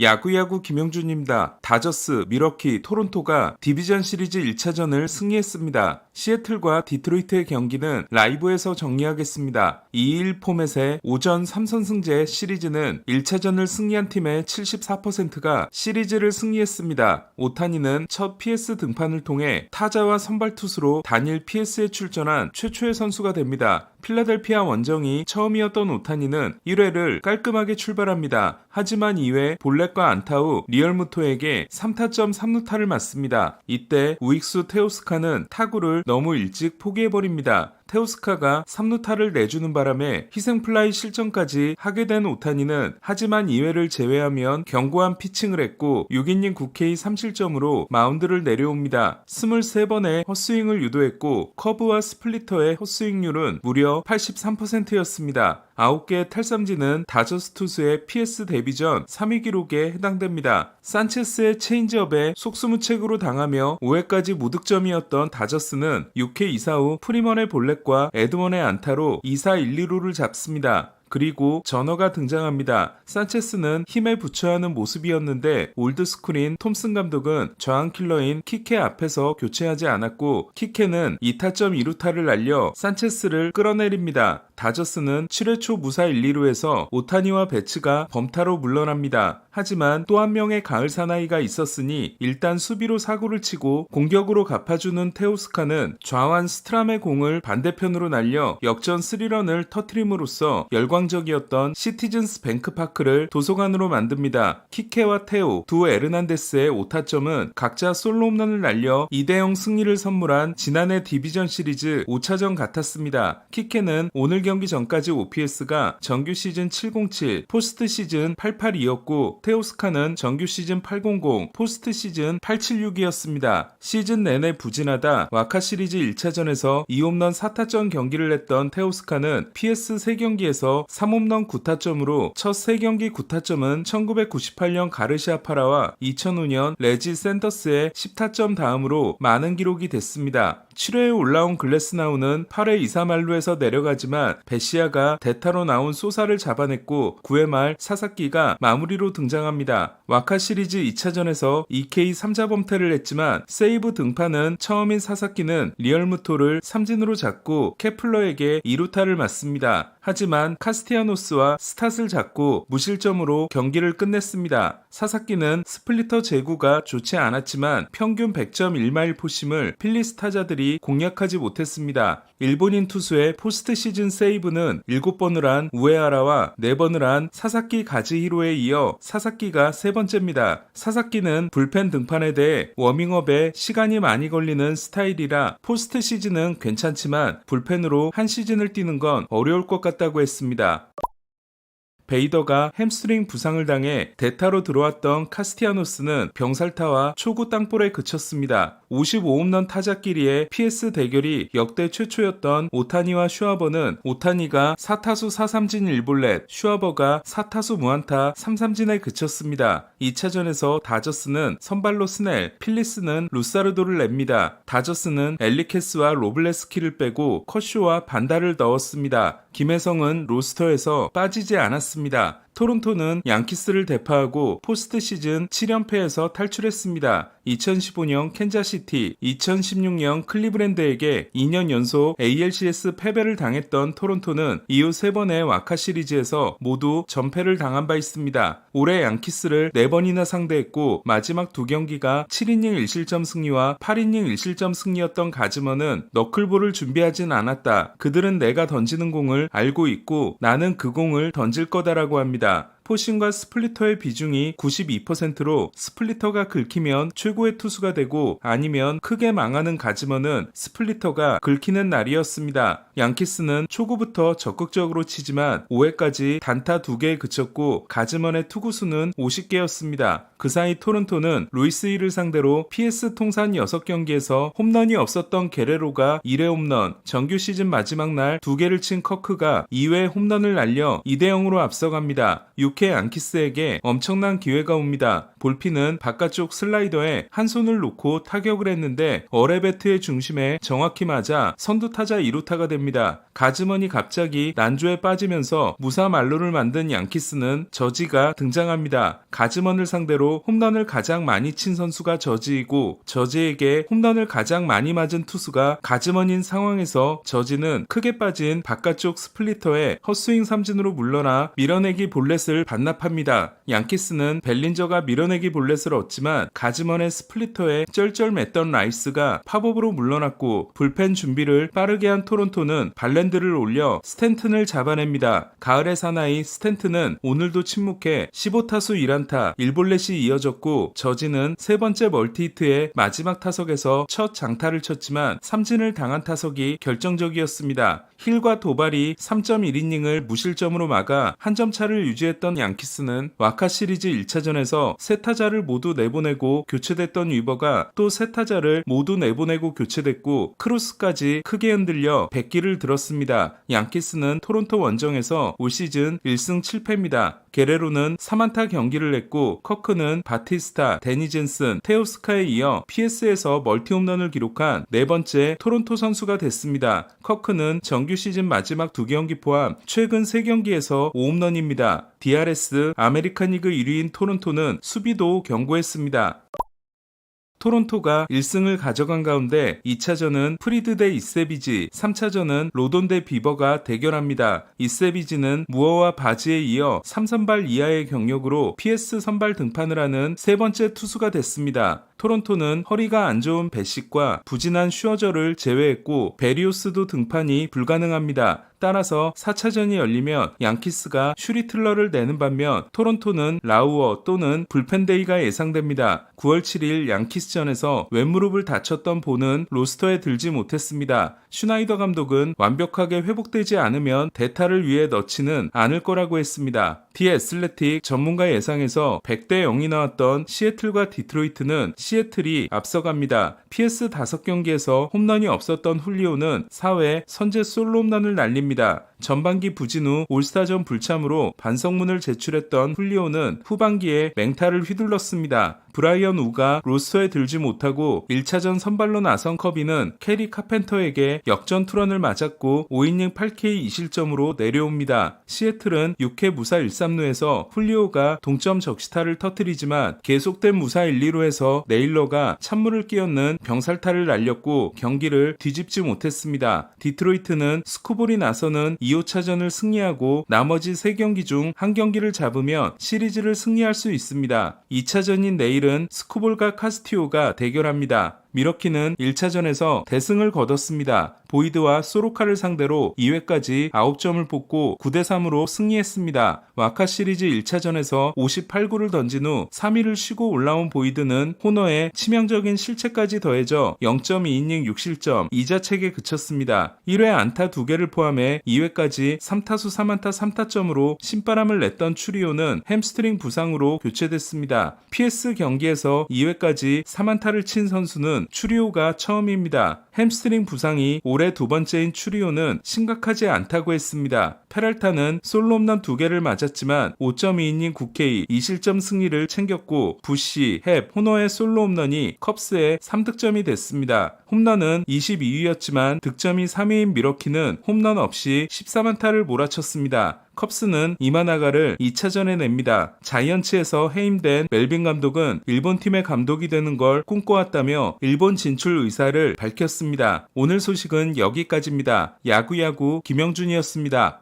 야구야구 김영준입니다. 다저스, 미러키, 토론토가 디비전 시리즈 1차전을 승리했습니다. 시애틀과 디트로이트의 경기는 라이브에서 정리하겠습니다. 2일 포맷의 오전 3선승제 시리즈는 1차전을 승리한 팀의 74%가 시리즈를 승리했습니다. 오타니는 첫 PS 등판을 통해 타자와 선발 투수로 단일 PS에 출전한 최초의 선수가 됩니다. 필라델피아 원정이 처음이었던 오타니는 1회를 깔끔하게 출발합니다. 하지만 2회 볼넷과 안타 후 리얼무토에게 3타점 3루타를 맞습니다. 이때 우익수 테오스카는 타구를 너무 일찍 포기해버립니다. 테오스카가 3루타를 내주는 바람에 희생플라이 실점까지 하게 된 오타니는 하지만 2회를 제외하면 견고한 피칭을 했고 6이닝 9K 3실점으로 마운드를 내려옵니다. 23번의 헛스윙을 유도했고 커브와 스플리터의 헛스윙률은 무려 83%였습니다. 9개의 탈삼진은 다저스 투수의 PS 데뷔 전 3위 기록에 해당됩니다. 산체스의 체인지업에 속수무책으로 당하며 5회까지 무득점이었던 다저스는 6회 이사 후 프리먼의 볼넷과 에드먼의 안타로 2사 1, 2루를 잡습니다. 그리고 전어가 등장합니다. 산체스는 힘에 부처하는 모습이었는데 올드스쿨인 톰슨 감독은 저항 킬러인 키케 앞에서 교체하지 않았고 키케는 2타점 2루타를 날려 산체스를 끌어내립니다. 다저스는 7회 초 무사 1, 2루에서 오타니와 배츠가 범타로 물러납니다. 하지만 또 한 명의 가을 사나이가 있었으니 일단 수비로 사고를 치고 공격으로 갚아주는 테오스카는 좌완 스트람의 공을 반대편으로 날려 역전 3런을 터트림으로써 열광적이었던 시티즌스 뱅크파크를 도서관으로 만듭니다. 키케와 테오, 두 에르난데스의 오타점은 각자 솔로 홈런을 날려 2대0 승리를 선물한 지난해 디비전 시리즈 5차전 같았습니다. 키케는 오늘 경기 전까지 OPS가 정규 시즌 707, 포스트 시즌 882였고 테오스카는 정규 시즌 800, 포스트 시즌 876이었습니다. 시즌 내내 부진하다 와카 시리즈 1차전에서 2홈런 4타점 경기를 했던 테오스카는 PS 3경기에서 3홈런 9타점으로 첫 3경기 9타점은 1998년 가르시아 파라와 2005년 레지 샌더스의 10타점 다음으로 많은 기록이 됐습니다. 7회에 올라온 글래스나우는 8회 2사말루에서 내려가지만 베시아가 대타로 나온 소사를 잡아냈고 9회 말 사사키가 마무리로 등장합니다. 와카 시리즈 2차전에서 EK 3자 범퇴를 했지만 세이브 등판은 처음인 사사키는 리얼무토를 삼진으로 잡고 케플러에게 2루타를 맞습니다. 하지만 카스티아노스와 스탓을 잡고 무실점으로 경기를 끝냈습니다. 사사키는 스플리터 제구가 좋지 않았지만 평균 100.1마일 포심을 필리스 타자들이 공략하지 못했습니다. 일본인 투수의 포스트 시즌 세이브는 7번을 한 우에하라와 4번을 한 사사키 가즈히로에 이어 사사키가 세 번째입니다. 사사키는 불펜 등판에 대해 워밍업에 시간이 많이 걸리는 스타일이라 포스트 시즌은 괜찮지만 불펜으로 한 시즌을 뛰는 건 어려울 것 같다고 했습니다. 베이더가 햄스트링 부상을 당해 대타로 들어왔던 카스티아노스는 병살타와 초구 땅볼에 그쳤습니다. 55홈런 타자끼리의 PS 대결이 역대 최초였던 오타니와 슈아버는 오타니가 4타수 4삼진 1볼넷, 슈아버가 4타수 무안타 3삼진에 그쳤습니다. 2차전에서 다저스는 선발로 스넬, 필리스는 루사르도를 냅니다. 다저스는 엘리케스와 로블레스키를 빼고 커쇼와 반다를 넣었습니다. 김혜성은 로스터에서 빠지지 않았습니다. 있습니다. 토론토는 양키스를 대파하고 포스트 시즌 7연패에서 탈출했습니다. 2015년 캔자시티, 2016년 클리브랜드에게 2년 연속 ALCS 패배를 당했던 토론토는 이후 3번의 와카 시리즈에서 모두 전패를 당한 바 있습니다. 올해 양키스를 4번이나 상대했고 마지막 두 경기가 7이닝 1실점 승리와 8이닝 1실점 승리였던 가즈머는 너클볼을 준비하진 않았다. 그들은 내가 던지는 공을 알고 있고 나는 그 공을 던질 거다라고 합니다. 있습니다. 포신과 스플리터의 비중이 92%로 스플리터가 긁히면 최고의 투수가 되고 아니면 크게 망하는 가즈머는 스플리터가 긁히는 날이었습니다. 양키스는 초구부터 적극적으로 치지만 5회까지 단타 2개에 그쳤고 가즈먼의 투구수는 50개였습니다. 그 사이 토론토는 루이스 힐을 상대로 PS 통산 6경기에서 홈런이 없었던 게레로가 1회 홈런, 정규 시즌 마지막 날 2개를 친 커크가 2회 홈런을 날려 2대 0으로 앞서갑니다. 6 6회 양키스에게 엄청난 기회가 옵니다. 볼피는 바깥쪽 슬라이더에 한 손을 놓고 타격을 했는데 어레베트의 중심에 정확히 맞아 선두 타자 2루타가 됩니다. 가즈먼이 갑자기 난조에 빠지면서 무사 만루를 만든 양키스는 저지가 등장합니다. 가즈먼을 상대로 홈런을 가장 많이 친 선수가 저지이고 저지에게 홈런을 가장 많이 맞은 투수가 가즈먼인 상황에서 저지는 크게 빠진 바깥쪽 스플리터에 헛스윙 삼진으로 물러나 밀어내기 볼넷을 반납합니다. 양키스는 벨린저가 밀어내기 볼넷을 얻지만 가즈먼의 스플리터에 쩔쩔맸던 라이스가 팝업으로 물러났고 불펜 준비를 빠르게 한 토론토는 발렌드를 올려 스탠튼을 잡아냅니다. 가을의 사나이 스탠튼은 오늘도 침묵해 15타수 1안타 1볼넷이 이어졌고 저지는 세 번째 멀티히트의 마지막 타석에서 첫 장타를 쳤지만 삼진을 당한 타석이 결정적이었습니다. 힐과 도발이 3.1이닝을 무실점으로 막아 한 점 차를 유지했던 양키스는 와카 시리즈 1차전에서 세 타자를 모두 내보내고 교체됐던 위버가 또 세 타자를 모두 내보내고 교체됐고 크루스까지 크게 흔들려 100기를 들었습니다. 양키스는 토론토 원정에서 올 시즌 1승 7패입니다. 게레로는 3안타 경기를 냈고 커크는 바티스타, 데니젠슨, 테오스카에 이어 PS에서 멀티 홈런을 기록한 네 번째 토론토 선수가 됐습니다. 커크는 정규 시즌 마지막 두 경기 포함 최근 세 경기에서 5홈런입니다. DRS 아메리칸 리그 1위인 토론토는 수비도 견고했습니다. 토론토가 1승을 가져간 가운데 2차전은 프리드 대 이세비지, 3차전은 로돈 대 비버가 대결합니다. 이세비지는 무어와 바지에 이어 3선발 이하의 경력으로 PS 선발 등판을 하는 세 번째 투수가 됐습니다. 토론토는 허리가 안 좋은 베식과 부진한 슈어저를 제외했고 베리오스도 등판이 불가능합니다. 따라서 4차전이 열리면 양키스가 슈리틀러를 내는 반면 토론토는 라우어 또는 불펜데이가 예상됩니다. 9월 7일 양키스전에서 왼무릎을 다쳤던 보는 로스터에 들지 못했습니다. 슈나이더 감독은 완벽하게 회복되지 않으면 대타를 위해 넣지는 않을 거라고 했습니다. 디 애슬레틱 전문가 예상에서 100대 0이 나왔던 시애틀과 디트로이트는 시애틀이 앞서갑니다. PS 5경기에서 홈런이 없었던 훌리오는 4회 선제 솔로 홈런을 날립니다. 전반기 부진 후 올스타전 불참으로 반성문을 제출했던 훌리오는 후반기에 맹타를 휘둘렀습니다. 브라이언 우가 로스터에 들지 못하고 1차전 선발로 나선 커비는 캐리 카펜터에게 역전 투런을 맞았고 5이닝 8K 2실점으로 내려옵니다. 시애틀은 6회 무사 1-3루에서 훌리오가 동점 적시타를 터뜨리지만 계속된 무사 1-2루에서 네일러가 찬물을 끼얹는 병살타를 날렸고 경기를 뒤집지 못했습니다. 디트로이트는 스쿠볼이 나서는 2호차전을 승리하고 나머지 3경기 중 한 경기를 잡으면 시리즈를 승리할 수 있습니다. 2차전인 내일 은 스쿠볼과 카스티오가 대결합니다. 미러키는 1차전에서 대승을 거뒀습니다. 보이드와 소로카를 상대로 2회까지 9점을 뽑고 9대3으로 승리했습니다. 와카 시리즈 1차전에서 58구를 던진 후 3위를 쉬고 올라온 보이드는 호너의 치명적인 실책까지 더해져 0.2이닝 6실점 2자책에 그쳤습니다. 1회 안타 2개를 포함해 2회까지 3타수 3안타 3타점으로 신바람을 냈던 추리오는 햄스트링 부상으로 교체됐습니다. PS 경기에서 2회까지 3안타를 친 선수는 추리오가 처음입니다. 햄스트링 부상이 올해 두 번째인 추리오는 심각하지 않다고 했습니다. 페랄타는 솔로 홈런 두 개를 맞았지만 5.2이닝 9K 2실점 승리를 챙겼고 부시, 헵, 호너의 솔로 홈런이 컵스의 3득점이 됐습니다. 홈런은 22위였지만 득점이 3위인 미러키는 홈런 없이 14만타를 몰아쳤습니다. 컵스는 이마나가를 2차전에 냅니다. 자이언츠에서 해임된 멜빈 감독은 일본 팀의 감독이 되는 걸 꿈꿔왔다며 일본 진출 의사를 밝혔습니다. 오늘 소식은 여기까지입니다. 야구야구 김영준이었습니다.